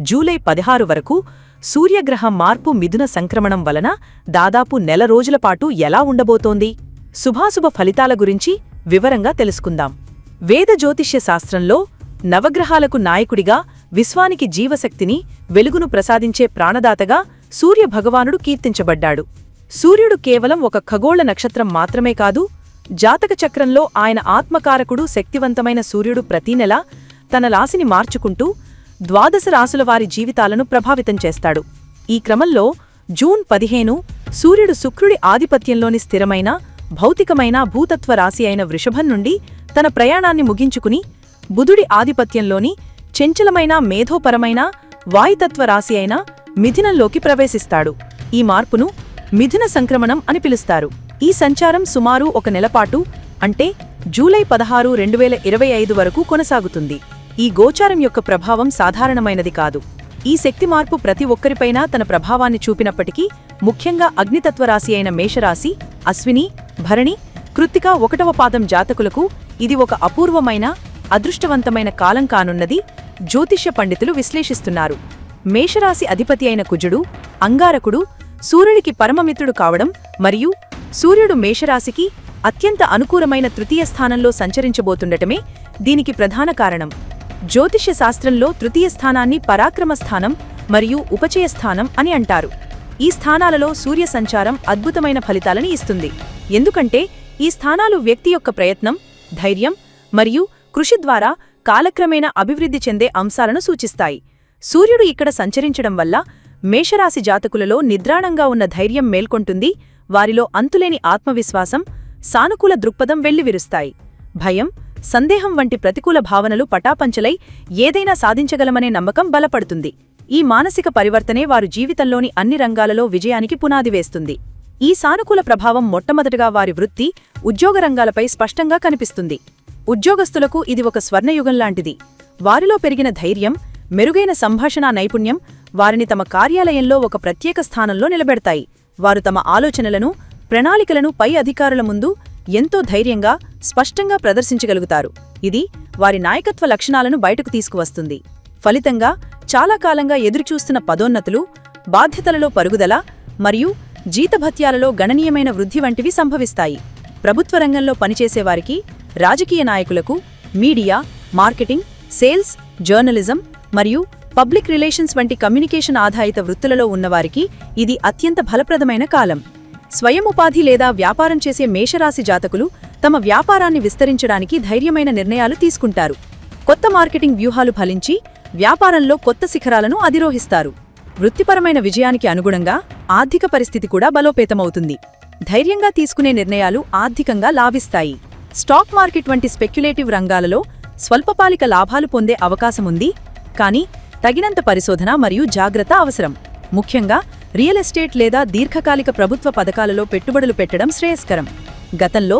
July పదహారు వరకు సూర్యగ్రహ మార్పు మిథున సంక్రమణం వలన దాదాపు నెల రోజుల పాటు ఎలా ఉండబోతోంది? శుభాశుభ ఫలితాల గురించి వివరంగా తెలుసుకుందాం. వేద జ్యోతిష్య శాస్త్రంలో నవగ్రహాలకు నాయకుడిగా విశ్వానికి జీవశక్తిని వెలుగును ప్రసాదించే ప్రాణదాతగా సూర్యభగవానుడు కీర్తించబడ్డాడు. సూర్యుడు కేవలం ఒక ఖగోళ నక్షత్రం మాత్రమే కాదు జాతక చక్రంలో ఆయన ఆత్మకారకుడు శక్తివంతమైన సూర్యుడు ప్రతీనెలా తన రాశిని మార్చుకుంటూ ద్వాదశ రాసుల వారి జీవితాలను ప్రభావితం చేస్తాడు. ఈ క్రమంలో జూన్ పదిహేను సూర్యుడు శుక్రుడి ఆధిపత్యంలోని స్థిరమైన భౌతికమైన భూతత్వ రాశి అయిన వృషభం నుండి తన ప్రయాణాన్ని ముగించుకుని బుధుడి ఆధిపత్యంలోని చెంచలమైన మేధోపరమైన వాయుతత్వ రాశి అయిన మిథునంలోకి ప్రవేశిస్తాడు. ఈ మార్పును మిథున సంక్రమణం అని పిలుస్తారు. ఈ సంచారం సుమారు ఒక నెలపాటు అంటే జూలై పదహారు రెండు వేల ఇరవై ఐదు వరకు కొనసాగుతుంది. ఈ గోచారం యొక్క ప్రభావం సాధారణమైనది కాదు. ఈ శక్తి మార్పు ప్రతి ఒక్కరిపైనా తన ప్రభావాన్ని చూపినప్పటికీ ముఖ్యంగా అగ్నితత్వరాశి అయిన మేషరాశి అశ్విని భరణి కృత్తిక ఒకటవ పాదం జాతకులకు ఇది ఒక అపూర్వమైన అదృష్టవంతమైన కాలం కానున్నది జ్యోతిష్య పండితులు విశ్లేషిస్తున్నారు. మేషరాశి అధిపతి అయిన కుజుడు అంగారకుడు సూర్యుడికి పరమమిత్రుడు కావడం మరియు సూర్యుడు మేషరాశికి అత్యంత అనుకూలమైన తృతీయ స్థానంలో సంచరించబోతుండటమే దీనికి ప్రధాన కారణం. జ్యోతిష్య శాస్త్రంలో తృతీయ స్థానాన్ని పరాక్రమ స్థానం మరియు ఉపచయ స్థానం అని అంటారు. ఈ స్థానాలలో సూర్య సంచారం అద్భుతమైన ఫలితాలని ఇస్తుంది. ఎందుకంటే ఈ స్థానాలు వ్యక్తి యొక్క ప్రయత్నం ధైర్యం మరియు కృషి ద్వారా కాలక్రమేణా అభివృద్ధి చెందే అంశాలను సూచిస్తాయి. సూర్యుడు ఇక్కడ సంచరించడం వల్ల మేషరాశి జాతకులలో నిద్రాణంగా ఉన్న ధైర్యం మేల్కొంటుంది వారిలో అంతులేని ఆత్మవిశ్వాసం సానుకూల దృక్పథం వెల్లివిరుస్తాయి. భయం సందేహం వంటి ప్రతికూల భావనలు పటాపంచలై ఏదైనా సాధించగలమనే నమ్మకం బలపడుతుంది. ఈ మానసిక పరివర్తనే వారు జీవితంలోని అన్ని రంగాలలో విజయానికి పునాది వేస్తుంది. ఈ సానుకూల ప్రభావం మొట్టమొదటగా వారి వృత్తి ఉద్యోగ రంగాలపై స్పష్టంగా కనిపిస్తుంది. ఉద్యోగస్తులకు ఇది ఒక స్వర్ణయుగం లాంటిది. వారిలో పెరిగిన ధైర్యం మెరుగైన సంభాషణా నైపుణ్యం వారిని తమ కార్యాలయంలో ఒక ప్రత్యేక స్థానంలో నిలబెడతాయి. వారు తమ ఆలోచనలను ప్రణాళికలను పై అధికారుల ముందు ఎంతో ధైర్యంగా స్పష్టంగా ప్రదర్శించగలుగుతారు. ఇది వారి నాయకత్వ లక్షణాలను బయటకు తీసుకువస్తుంది. ఫలితంగా చాలా కాలంగా ఎదురుచూస్తున్న పదోన్నతులు బాధ్యతలలో పరుగుదల మరియు జీతభత్యాలలో గణనీయమైన వృద్ధి వంటివి సంభవిస్తాయి. ప్రభుత్వ రంగంలో పనిచేసేవారికి రాజకీయ నాయకులకు మీడియా మార్కెటింగ్ సేల్స్ జర్నలిజం మరియు పబ్లిక్ రిలేషన్స్ వంటి కమ్యూనికేషన్ ఆధారిత వృత్తులలో ఉన్నవారికి ఇది అత్యంత ఫలప్రదమైన కాలం. స్వయం ఉపాధి లేదా వ్యాపారం చేసే మేషరాశి జాతకులు తమ వ్యాపారాన్ని విస్తరించడానికి ధైర్యమైన నిర్ణయాలు తీసుకుంటారు. కొత్త మార్కెటింగ్ వ్యూహాలు ఫలించి వ్యాపారంలో కొత్త శిఖరాలను అధిరోహిస్తారు. వృత్తిపరమైన విజయానికి అనుగుణంగా ఆర్థిక పరిస్థితి కూడా బలోపేతమవుతుంది. ధైర్యంగా తీసుకునే నిర్ణయాలు ఆర్థికంగా లాభిస్తాయి. స్టాక్ మార్కెట్ వంటి స్పెక్యులేటివ్ రంగాలలో స్వల్పపాలిక లాభాలు పొందే అవకాశముంది. కానీ తగినంత పరిశోధన మరియు జాగ్రత్త అవసరం. ముఖ్యంగా రియల్ ఎస్టేట్ లేదా దీర్ఘకాలిక ప్రభుత్వ పథకాలలో పెట్టుబడులు పెట్టడం శ్రేయస్కరం. గతంలో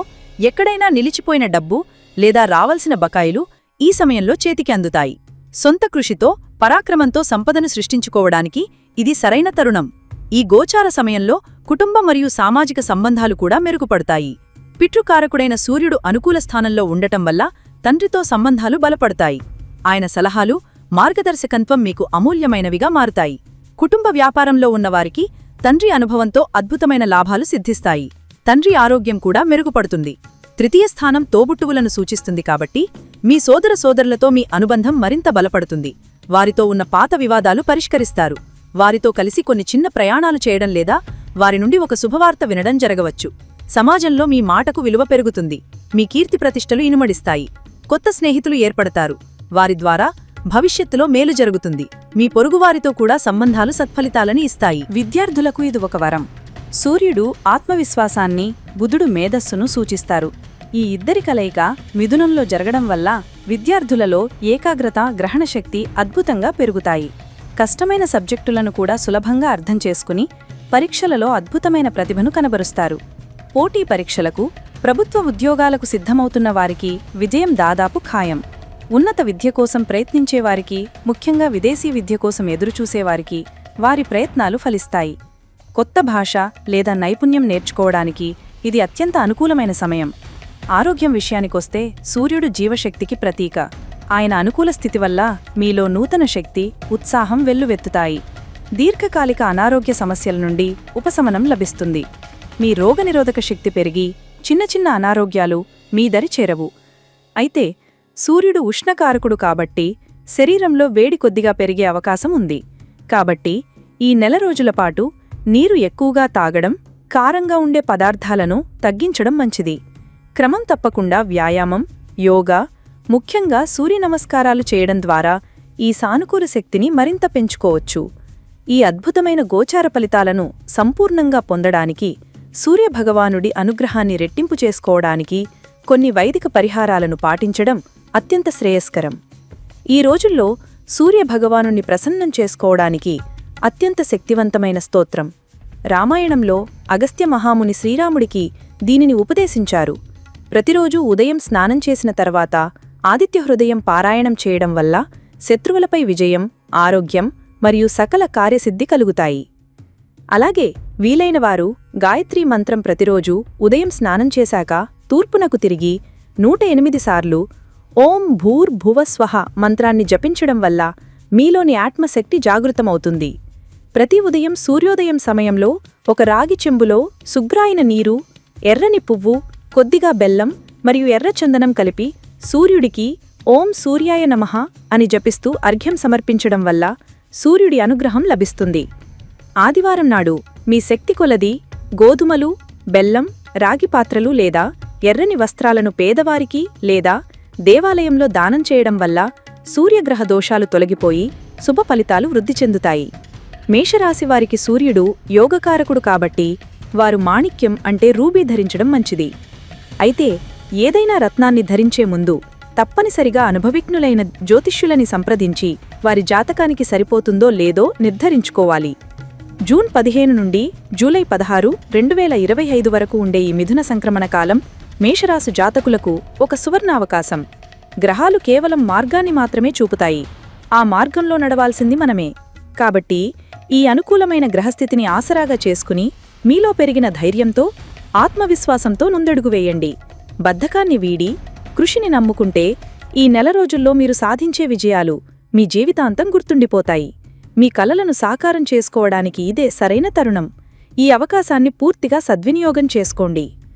ఎక్కడైనా నిలిచిపోయిన డబ్బు లేదా రావలసిన బకాయిలు ఈ సమయంలో చేతికి అందుతాయి. సొంత కృషితో పరాక్రమంతో సంపదను సృష్టించుకోవడానికి ఇది సరైన తరుణం. ఈ గోచార సమయంలో కుటుంబ మరియు సామాజిక సంబంధాలు కూడా మెరుగుపడతాయి. పిట్రుకారకుడైన సూర్యుడు అనుకూల స్థానంలో ఉండటం వల్ల తండ్రితో సంబంధాలు బలపడతాయి. ఆయన సలహాలు మార్గదర్శకత్వం మీకు అమూల్యమైనవిగా మారుతాయి. కుటుంబ వ్యాపారంలో ఉన్నవారికి తండ్రి అనుభవంతో అద్భుతమైన లాభాలు సిద్ధిస్తాయి. తండ్రి ఆరోగ్యం కూడా మెరుగుపడుతుంది. తృతీయ స్థానం తోబుట్టువులను సూచిస్తుంది కాబట్టి మీ సోదర సోదరులతో మీ అనుబంధం మరింత బలపడుతుంది. వారితో ఉన్న పాత వివాదాలు పరిష్కరిస్తారు. వారితో కలిసి కొన్ని చిన్న ప్రయాణాలు చేయడం లేదా వారి నుండి ఒక శుభవార్త వినడం జరగవచ్చు. సమాజంలో మీ మాటకు విలువ పెరుగుతుంది. మీ కీర్తి ప్రతిష్టలు ఇనుమడిస్తాయి. కొత్త స్నేహితులు ఏర్పడతారు. వారి ద్వారా భవిష్యత్తులో మేలు జరుగుతుంది. మీ పొరుగువారితో కూడా సంబంధాలు సత్ఫలితాలని ఇస్తాయి. విద్యార్థులకు ఇది ఒక వరం. సూర్యుడు ఆత్మవిశ్వాసాన్ని బుధుడు మేధస్సును సూచిస్తారు. ఈ ఇద్దరి కలయిక మిథునంలో జరగడం వల్ల విద్యార్థులలో ఏకాగ్రత గ్రహణశక్తి అద్భుతంగా పెరుగుతాయి. కష్టమైన సబ్జెక్టులను కూడా సులభంగా అర్థం చేసుకుని పరీక్షలలో అద్భుతమైన ప్రతిభను కనబరుస్తారు. పోటీ పరీక్షలకు ప్రభుత్వ ఉద్యోగాలకు సిద్ధమవుతున్న వారికి విజయం దాదాపు ఖాయం. ఉన్నత విద్య కోసం ప్రయత్నించే వారికి ముఖ్యంగా విదేశీ విద్య కోసం ఎదురుచూసేవారికి వారి ప్రయత్నాలు ఫలిస్తాయి. కొత్త భాష లేదా నైపుణ్యం నేర్చుకోవడానికి ఇది అత్యంత అనుకూలమైన సమయం. ఆరోగ్యం విషయానికొస్తే సూర్యుడు జీవశక్తికి ప్రతీక. ఆయన అనుకూల స్థితి వల్ల మీలో నూతన శక్తి ఉత్సాహం వెల్లువెత్తుతాయి. దీర్ఘకాలిక అనారోగ్య సమస్యల నుండి ఉపశమనం లభిస్తుంది. మీ రోగనిరోధక శక్తి పెరిగి చిన్న చిన్న అనారోగ్యాలు మీ దరి చేరవు. అయితే సూర్యుడు ఉష్ణకారకుడు కాబట్టి శరీరంలో వేడి కొద్దిగా పెరిగే అవకాశం ఉంది. కాబట్టి ఈ నెల రోజుల పాటు నీరు ఎక్కువగా తాగడం కారంగా ఉండే పదార్థాలను తగ్గించడం మంచిది. క్రమం తప్పకుండా వ్యాయామం యోగా ముఖ్యంగా సూర్య నమస్కారాలు చేయడం ద్వారా ఈ సానుకూల శక్తిని మరింత పెంచుకోవచ్చు. ఈ అద్భుతమైన గోచార ఫలితాలను సంపూర్ణంగా పొందడానికి సూర్యభగవానుడి అనుగ్రహాన్ని రెట్టింపు చేసుకోవడానికి కొన్ని వైదిక పరిహారాలను పాటించడం అత్యంత శ్రేయస్కరం. ఈ రోజుల్లో సూర్యభగవానుణ్ణి ప్రసన్నం చేసుకోవడానికి అత్యంత శక్తివంతమైన స్తోత్రం. రామాయణంలో అగస్త్య మహాముని శ్రీరాముడికి దీనిని ఉపదేశించారు. ప్రతిరోజూ ఉదయం స్నానం చేసిన తర్వాత ఆదిత్య హృదయం పారాయణం చేయడం వల్ల శత్రువులపై విజయం ఆరోగ్యం మరియు సకల కార్యసిద్ధి కలుగుతాయి. అలాగే వీలైనవారు గాయత్రీ మంత్రం ప్రతిరోజు ఉదయం స్నానం చేశాక తూర్పునకు తిరిగి నూట ఎనిమిది సార్లు ఓం భూర్ భువస్వహ మంత్రాన్ని జపించడం వల్ల మీలోని ఆత్మశక్తి జాగృతమవుతుంది. ప్రతి ఉదయం సూర్యోదయం సమయంలో ఒక రాగి చెంబులో శుభ్రాయిన నీరు ఎర్రని పువ్వు కొద్దిగా బెల్లం మరియు ఎర్రచందనం కలిపి సూర్యుడికి ఓం సూర్యాయ నమః అని జపిస్తూ అర్ఘ్యం సమర్పించడం వల్ల సూర్యుడి అనుగ్రహం లభిస్తుంది. ఆదివారం నాడు మీ శక్తి కొలది గోధుమలు బెల్లం రాగి పాత్రలు లేదా ఎర్రని వస్త్రాలను పేదవారికి లేదా దేవాలయంలో దానం చేయడం వల్ల సూర్యగ్రహ దోషాలు తొలగిపోయి శుభ ఫలితాలు వృద్ధి చెందుతాయి. మేషరాశివారికి సూర్యుడు యోగకారకుడు కాబట్టి వారు మాణిక్యం అంటే రూబీ ధరించడం మంచిది. అయితే ఏదైనా రత్నాన్ని ధరించే ముందు తప్పనిసరిగా అనుభవిజ్ఞులైన జ్యోతిష్యులని సంప్రదించి వారి జాతకానికి సరిపోతుందో లేదో నిర్ధరించుకోవాలి. జూన్ పదిహేను నుండి జూలై పదహారు రెండు వేల ఇరవై ఐదు వరకు ఉండే ఈ మిథున సంక్రమణ కాలం మేషరాశి జాతకులకు ఒక సువర్ణావకాశం. గ్రహాలు కేవలం మార్గాన్ని మాత్రమే చూపుతాయి. ఆ మార్గంలో నడవాల్సింది మనమే. కాబట్టి ఈ అనుకూలమైన గ్రహస్థితిని ఆసరాగా చేసుకుని మీలో పెరిగిన ధైర్యంతో ఆత్మవిశ్వాసంతో ముందడుగు వేయండి. బద్ధకాన్ని వీడి కృషిని నమ్ముకుంటే ఈ నెల రోజుల్లో మీరు సాధించే విజయాలు మీ జీవితాంతం గుర్తుండిపోతాయి. మీ కలలను సాకారం చేసుకోవడానికి ఇదే సరైన తరుణం. ఈ అవకాశాన్ని పూర్తిగా సద్వినియోగం చేసుకోండి.